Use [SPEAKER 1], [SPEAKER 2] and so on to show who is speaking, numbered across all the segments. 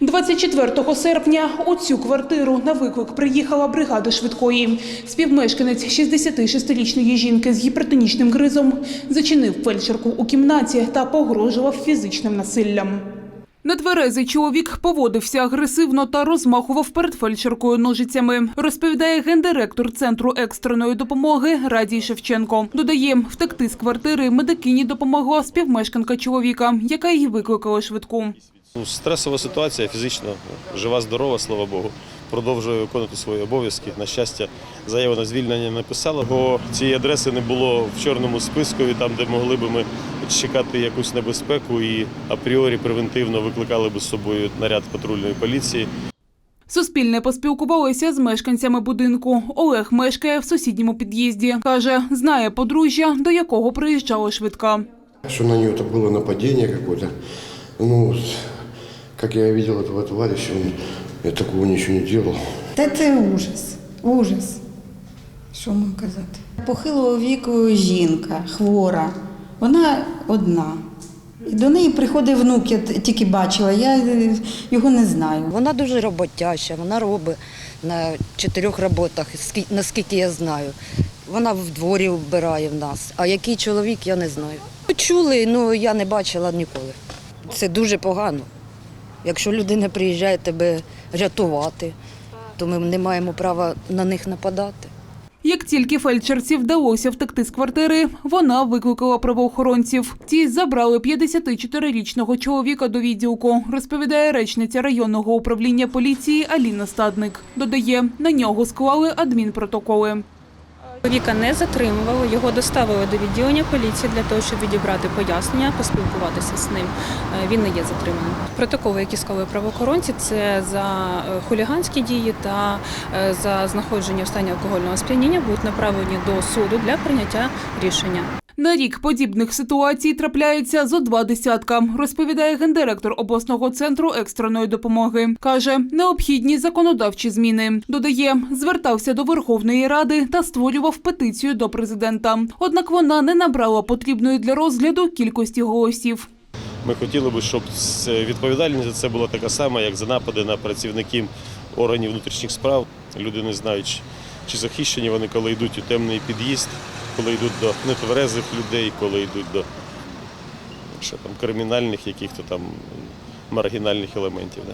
[SPEAKER 1] 24 серпня у цю квартиру на виклик приїхала бригада швидкої. Співмешканець 66-річної жінки з гіпертонічним гризом зачинив фельдшерку у кімнаті та погрожував фізичним насиллям. Нетверезий чоловік поводився агресивно та розмахував перед фельдшеркою ножицями, розповідає гендиректор центру екстреної допомоги Радій Шевченко. Додає, втекти з квартири медикині допомогла співмешканка чоловіка, яка її викликала швидку.
[SPEAKER 2] Ну, Стресова ситуація, фізично жива, здорова, слава Богу. Продовжує виконувати свої обов'язки. На щастя, заяву на звільнення не писала, бо цієї адреси не було в чорному списку, і там, де могли б ми чекати якусь небезпеку і апріорі превентивно викликали б з собою наряд патрульної поліції.
[SPEAKER 1] Суспільне поспілкувалося з мешканцями будинку. Олег мешкає в сусідньому під'їзді. Каже, знає подружжя, до якого приїжджала швидка.
[SPEAKER 3] Что на нее это было нападение какое-то. Ну, как я видел этого товарища, он, я такого ничего не делал.
[SPEAKER 4] Та це ужас, ужас. Що можу казати? Похилого віку жінка, хвора. Вона одна. І до неї приходить внук, я тільки бачила, я е, його не знаю.
[SPEAKER 5] Вона дуже роботяща, вона робить на чотирьох роботах, наскільки я знаю. Вона в дворі вбирає в нас. А який чоловік, я не знаю. Чули, ну я не бачила ніколи. Це дуже погано. Якщо людина приїжджає тебе рятувати, то ми не маємо права на них нападати.
[SPEAKER 1] Як тільки фельдшерці вдалося втекти з квартири, вона викликала правоохоронців. Ті забрали 54-річного чоловіка до відділку, розповідає речниця районного управління поліції Аліна Стадник. Додає, на нього склали адмінпротоколи.
[SPEAKER 6] Чоловіка не затримували, його доставили до відділення поліції для того, щоб відібрати пояснення, поспілкуватися з ним. Е, Він не є затриманим. Протоколи, які склали правоохоронці, це за е, хуліганські дії та е, за знаходження в стані алкогольного сп'яніння будуть направлені до суду для прийняття рішення.
[SPEAKER 1] На рік подібних ситуацій трапляється зо два десятка, розповідає гендиректор обласного центру екстреної допомоги. Каже, необхідні законодавчі зміни. Додає, звертався до Верховної Ради та створював петицію до президента. Однак вона не набрала потрібної для розгляду кількості голосів.
[SPEAKER 2] Ми хотіли б, щоб відповідальність за це була така сама, як за напади на працівників органів внутрішніх справ. Люди не знають, чи захищені вони, коли йдуть у темний під'їзд, коли йдуть до нетверезих людей, коли йдуть до що там, кримінальних яких-то там маргінальних елементів. Да.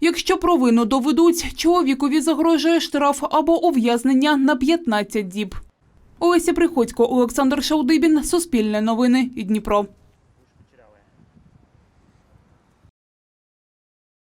[SPEAKER 1] Якщо провину доведуть, чоловікові загрожує штраф або ув'язнення на 15 діб. Олеся Приходько, Олександр Шаудибін, Суспільне новини, Дніпро.